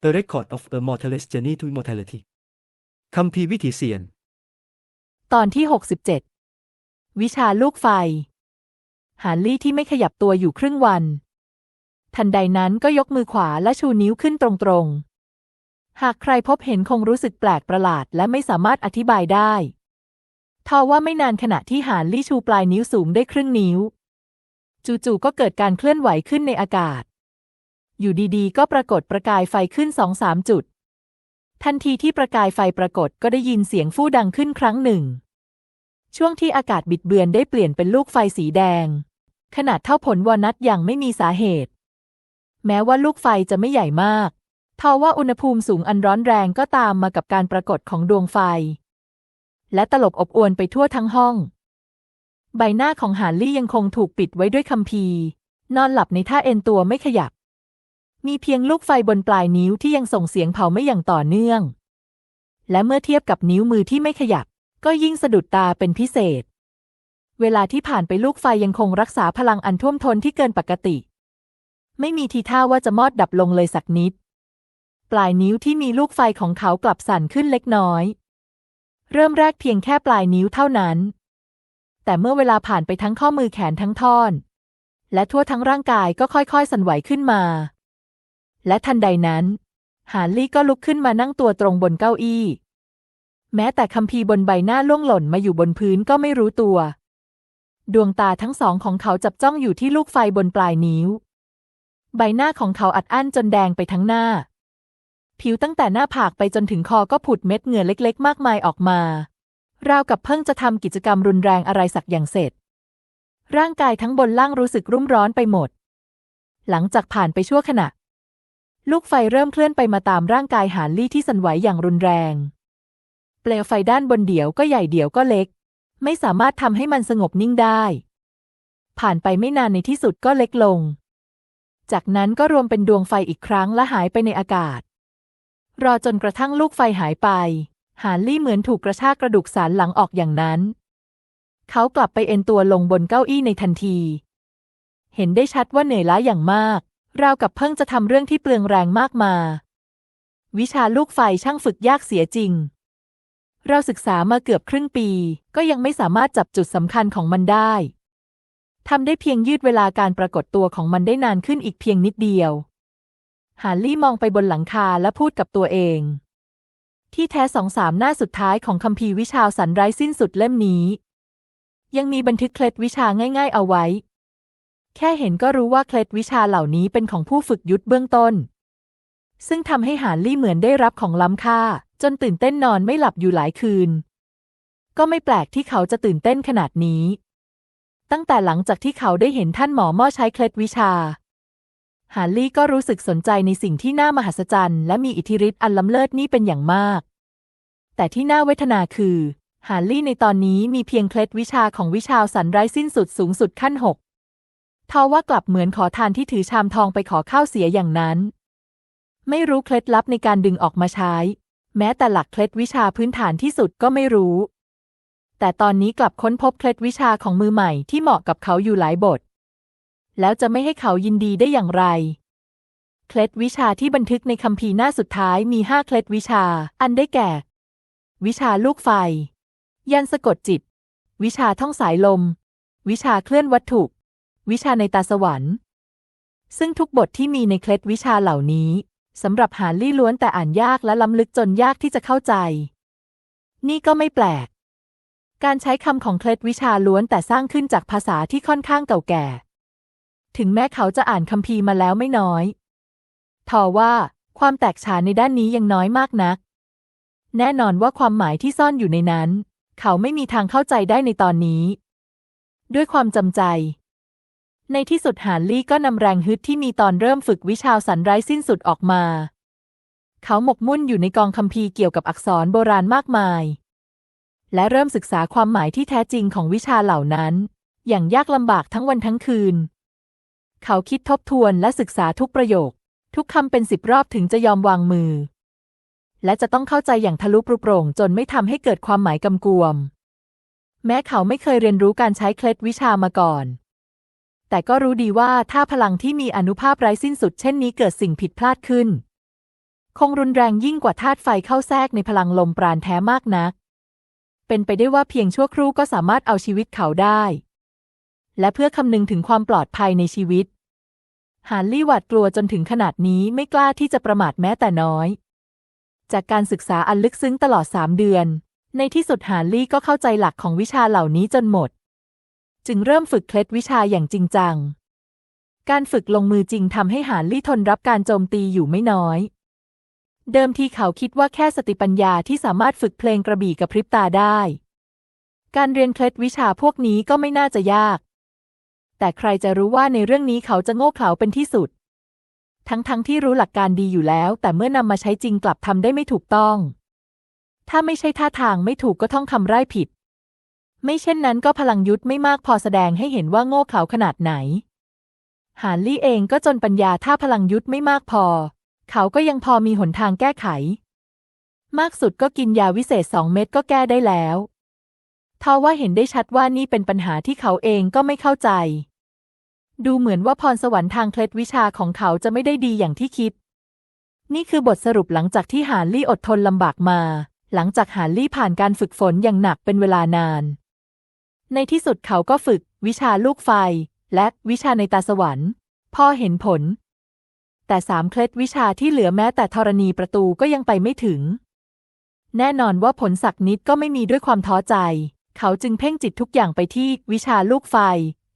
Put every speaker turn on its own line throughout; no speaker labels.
The Record of a Mortalist Journey to Immortality คัมภีวิถีเสียน
ตอนที่ 67 วิชาลูกไฟ หาลี่ที่ไม่ขยับตัวอยู่ครึ่งวัน ทันใดนั้นก็ยกมือขวาและชูนิ้วขึ้นตรงๆ หากใครพบเห็นคงรู้สึกแปลกประหลาดและไม่สามารถอธิบายได้ทว่าไม่นานขณะที่หานลี่ชูปลายนิ้วสูงได้ครึ่งนิ้ว จู่ๆก็เกิดการเคลื่อนไหวขึ้นในอากาศ อยู่ดีๆ ก็ปรากฏประกายไฟขึ้นสองสามจุด ทันทีที่ประกายไฟปรากฏก็ได้ยินเสียงฟู่ดังขึ้นครั้งหนึ่ง ช่วงที่อากาศบิดเบือนได้เปลี่ยนเป็นลูกไฟสีแดง ขนาดเท่าผลวอนัทอย่างไม่มีสาเหตุ แม้ว่าลูกไฟจะไม่ใหญ่มากทว่าอุณหภูมิสูงอันร้อนแรงก็ตามมากับการปรากฏของดวงไฟ และตลบอบอวนไปทั่วทั้งห้อง ใบหน้าของหานลี่ยังคงถูกปิดไว้ด้วยคัมภีร์ นอนหลับในท่าเอนตัวไม่ขยับ มีเพียงลูกไฟบนปลายนิ้วที่ยังส่งเสียงเผาไม่อย่างต่อเนื่อง และเมื่อเทียบกับนิ้วมือที่ไม่ขยับ ก็ยิ่งสะดุดตาเป็นพิเศษ เวลาที่ผ่านไปลูกไฟยังคงรักษาพลังอันท่วมท้นที่เกินปกติ ไม่มีทีท่าว่าจะมอดดับลงเลยสักนิด ปลายนิ้วที่มีลูกไฟของเขากลับสั่นขึ้นเล็กน้อย เริ่มแรกเพียงแค่ปลายนิ้วเท่านั้น แต่เมื่อเวลาผ่านไปทั้งข้อมือแขนทั้งท่อน และทั่วทั้งร่างกายก็ค่อยๆ สั่นไหวขึ้นมา และทันใดนั้น หานลี่ก็ลุกขึ้นมานั่งตัวตรงบนเก้าอี้ แม้แต่คัมภีร์บนใบหน้าล่วงหล่นมาอยู่บนพื้นก็ไม่รู้ตัว ดวงตาทั้งสองของเขาจับจ้องอยู่ที่ลูกไฟบนปลายนิ้ว ใบหน้าของเขาอัดอั้นจนแดงไปทั้งหน้า ผิวตั้งแต่หน้าผากไปจนถึงคอก็ผุดเม็ดเหงื่อเล็กๆ มากมายออกมาราวกับเพิ่งจะทำกิจกรรมรุนแรงอะไรสักอย่างเสร็จ ร่างกายทั้งบนล่างรู้สึกรุ่มร้อนไปหมด หลังจากผ่านไปชั่วขณะ ลูกไฟเริ่มเคลื่อนไปมาตามร่างกายหานลี่ที่สั่นไหวอย่างรุนแรง เปลวไฟด้านบนเดี๋ยวก็ใหญ่เดี๋ยวก็เล็ก ไม่สามารถทำให้มันสงบนิ่งได้ ผ่านไปไม่นานในที่สุดก็เล็กลง จากนั้นก็รวมเป็นดวงไฟอีกครั้งและหายไปในอากาศ รอจนกระทั่งลูกไฟหายไป หานลี่เหมือนถูกกระชากกระดูกสารหลังออกอย่างนั้น เขากลับไปเอนตัวลงบนเก้าอี้ในทันที เห็นได้ชัดว่าเหนื่อยล้าอย่างมาก ราวกับเพิ่งจะทำเรื่องที่เปลืองแรงมากมา วิชาลูกไฟช่างฝึกยากเสียจริง เราศึกษามาเกือบครึ่งปี ก็ยังไม่สามารถจับจุดสำคัญของมันได้ทำได้เพียงยืดเวลาการปรากฏตัวของมันได้นานขึ้นอีกเพียงนิดเดียวหาลี่มองไปบนหลังคาและพูดกับตัวเอง ที่แท้สองสามหน้าสุดท้ายของคัมภีร์วิชาสันไร้สิ้นสุดเล่มนี้ ยังมีบันทึกเคล็ดวิชาง่าย ๆ เอาไว้ แค่เห็นก็รู้ว่าเคล็ดวิชาเหล่านี้เป็นของผู้ฝึกยุทธเบื้องต้น ซึ่งทำให้หานลี่เหมือนได้รับของล้ำค่า จนตื่นเต้นนอนไม่หลับอยู่หลายคืน ก็ไม่แปลกที่เขาจะตื่นเต้นขนาดนี้ ตั้งแต่หลังจากที่เขาได้เห็นท่านหมอม่อใช้เคล็ดวิชา หานลี่ก็รู้สึกสนใจในสิ่งที่น่ามหัศจรรย์และมีอิทธิฤทธิ์อันล้ำเลิศนี่เป็นอย่างมาก แต่ที่น่าเวทนาคือหานลี่ในตอนนี้มีเพียงเคล็ดวิชาของวิชาสันไร้สิ้นสุดสูงสุดขั้นหก ทว่ากลับเหมือนขอทานที่ถือชามทองไปขอข้าวเสียอย่างนั้น ไม่รู้เคล็ดลับในการดึงออกมาใช้ แม้แต่หลักเคล็ดวิชาพื้นฐานที่สุดก็ไม่รู้ แต่ตอนนี้กลับค้นพบเคล็ดวิชาของมือใหม่ที่เหมาะกับเขาอยู่หลายบท แล้วจะไม่ให้เขายินดีได้อย่างไรเคล็ดวิชาที่บันทึกในคัมภีร์หน้าสุดท้ายมีห้าเคล็ดวิชา อันได้แก่ วิชาลูกไฟ ยันสะกดจิต วิชาท่องสายลม วิชาเคลื่อนวัตถุ วิชาในตาสวรรค์ ซึ่งทุกบทที่มีในเคล็ดวิชาเหล่านี้สำหรับหาลี่ล้วนแต่อ่านยากและล้ำลึกจนยากที่จะเข้าใจ นี่ก็ไม่แปลก การใช้คำของเคล็ดวิชาล้วนแต่สร้างขึ้นจากภาษาที่ค่อนข้างเก่าแก่ ถึงแม้เขาจะอ่านคัมภีมาแล้วไม่น้อยทว่าความแตกฉานในด้านนี้ยังน้อยมากนัก แน่นอนว่าความหมายที่ซ่อนอยู่ในนั้น เขาไม่มีทางเข้าใจได้ในตอนนี้ ด้วยความจำใจ ในที่สุดหานลี่ก็นำแรงฮึดที่มีตอนเริ่มฝึกวิชาสันไร้สิ้นสุดออกมา เขาหมกมุ่นอยู่ในกองคัมภีร์เกี่ยวกับอักษรโบราณมากมาย และเริ่มศึกษาความหมายที่แท้จริงของวิชาเหล่านั้น อย่างยากลำบากทั้งวันทั้งคืน เขาคิดทบทวนและศึกษาทุกประโยค ทุกคำเป็นสิบรอบถึงจะยอมวางมือ และจะต้องเข้าใจอย่างทะลุปรุโปร่งจนไม่ทำให้เกิดความหมายกำกวม แม้เขาไม่เคยเรียนรู้การใช้เคล็ดวิชามาก่อน แต่ก็รู้ดีว่าถ้าพลังที่มีอนุภาพไร้สิ้นสุดเช่นนี้เกิดสิ่งผิดพลาดขึ้น คงรุนแรงยิ่งกว่าธาตุไฟเข้าแทรกในพลังลมปราณแท้มากนัก เป็นไปได้ว่าเพียงชั่วครู่ก็สามารถเอาชีวิตเขาได้ และเพื่อคำนึงถึงความปลอดภัยในชีวิตฮาร์ลี่หวาดกลัวจนถึงขนาดนี้ไม่กล้าที่จะประมาทแม้แต่น้อย จากการศึกษาอันลึกซึ้งตลอดสามเดือน ในที่สุดฮาร์ลี่ก็เข้าใจหลักของวิชาเหล่านี้จนหมด จึงเริ่มฝึกเคล็ดวิชาอย่างจริงจัง การฝึกลงมือจริงทำให้ฮาร์ลี่ทนรับการโจมตีอยู่ไม่น้อย เดิมทีเขาคิดว่าแค่สติปัญญาที่สามารถฝึกเพลงกระบี่กับพริบตาได้ การเรียนเคล็ดวิชาพวกนี้ก็ไม่น่าจะยาก แต่ใครจะรู้ว่าในเรื่องนี้เขาจะโง่เขลาเป็นที่สุด ทั้งๆทที่รู้หลักการดีอยู่แล้ว แต่เมื่อนำมาใช้จริงกลับทำได้ไม่ถูกต้อง ถ้าไม่ใช่ท่าทางไม่ถูกก็ท่องคำไร้ผิด ไม่เช่นนั้นก็พลังยุทธไม่มากพอแสดงให้เห็นว่าโง่เขลาขนาดไหน หานลี่เองก็จนปัญญาถ้าพลังยุทธไม่มากพอ เขาก็ยังพอมีหนทางแก้ไข มากสุดก็กินยาวิเศษสองเม็ดก็แก้ได้แล้วทว่าเห็นได้ชัดว่านี่เป็นปัญหาที่เขาเองก็ไม่เข้าใจ ดูเหมือนว่าพรสวรรค์ทางเคล็ดวิชาของเขาจะไม่ได้ดีอย่างที่คิด นี่คือบทสรุปหลังจากที่หานลี่อดทนลำบากมา หลังจากหานลี่ผ่านการฝึกฝนอย่างหนักเป็นเวลานาน ในที่สุดเขาก็ฝึกวิชาลูกไฟ และวิชาในตาสวรรค์พอเห็นผล แต่สามเคล็ดวิชาที่เหลือแม้แต่ธรณีประตูก็ยังไปไม่ถึง แน่นอนว่าผลสักนิดก็ไม่มีด้วยความท้อใจ เขาจึงเพ่งจิตทุกอย่างไปที่วิชาลูกไฟ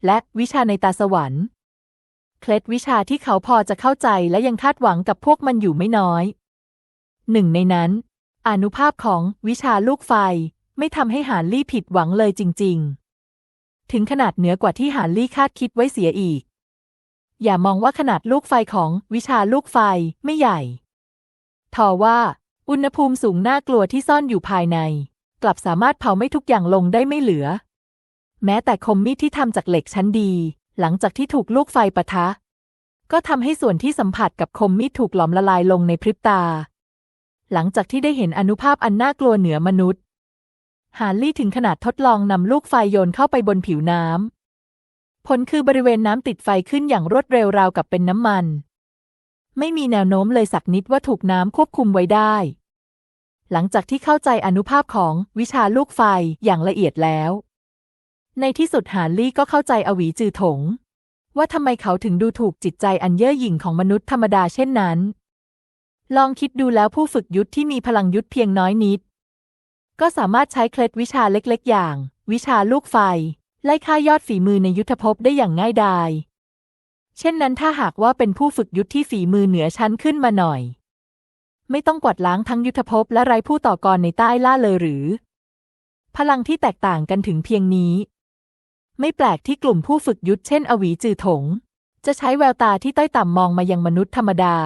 และวิชาในตาสวรรค์ เคล็ดวิชาที่เขาพอจะเข้าใจและยังคาดหวังกับพวกมันอยู่ไม่น้อยหนึ่งในนั้น อนุภาพของวิชาลูกไฟไม่ทำให้หานลี่ผิดหวังเลยจริง ๆ ถึงขนาดเหนือกว่าที่หานลี่คาดคิดไว้เสียอีก อย่ามองว่าขนาดลูกไฟของวิชาลูกไฟไม่ใหญ่ ทว่า อุณหภูมิสูงน่ากลัวที่ซ่อนอยู่ภายใน กลับสามารถเผาไม่ทุกอย่างลงได้ไม่เหลือ แม้แต่คมมีดที่ทำจากเหล็กชั้นดี หลังจากที่ถูกลูกไฟปะทะ ก็ทำให้ส่วนที่สัมผัสกับคมมีดถูกหลอมละลายลงในพริบตา หลังจากที่ได้เห็นอนุภาพอันน่ากลัวเหนือมนุษย์ ฮาร์ลี่ถึงขนาดทดลองนำลูกไฟโยนเข้าไปบนผิวน้ำ ผลคือบริเวณน้ำติดไฟขึ้นอย่างรวดเร็วราวกับเป็นน้ำมัน ไม่มีแนวโน้มเลยสักนิดว่าถูกน้ำควบคุมไว้ได้ หลังจากที่เข้าใจอนุภาพของวิชาลูกไฟอย่างละเอียดแล้ว ในที่สุดฮาร์ลี่ก็เข้าใจอวีจือถง ว่าทำไมเขาถึงดูถูกจิตใจอันเย่อหยิ่งของมนุษย์ธรรมดาเช่นนั้น ลองคิดดูแล้วผู้ฝึกยุทธที่มีพลังยุทธเพียงน้อยนิด ก็สามารถใช้เคล็ดวิชาเล็กๆ อย่าง วิชาลูกไฟ ไล่ฆ่ายอดฝีมือในยุทธภพได้อย่างง่ายดาย เช่นนั้นถ้าหากว่าเป็นผู้ฝึกยุทธที่ฝีมือเหนือชั้นขึ้นมาหน่อย ไม่ต้องกวาดล้างทั้งยุทธภพและไร้ผู้ต่อกรในใต้ล่าเลยหรือ พลังที่แตกต่างกันถึงเพียงนี้ ไม่แปลกที่กลุ่มผู้ฝึกยุทธเช่น อวีจือถง จะใช้แววตาที่ต้อยต่ำมองมายังมนุษย์ธรรมดา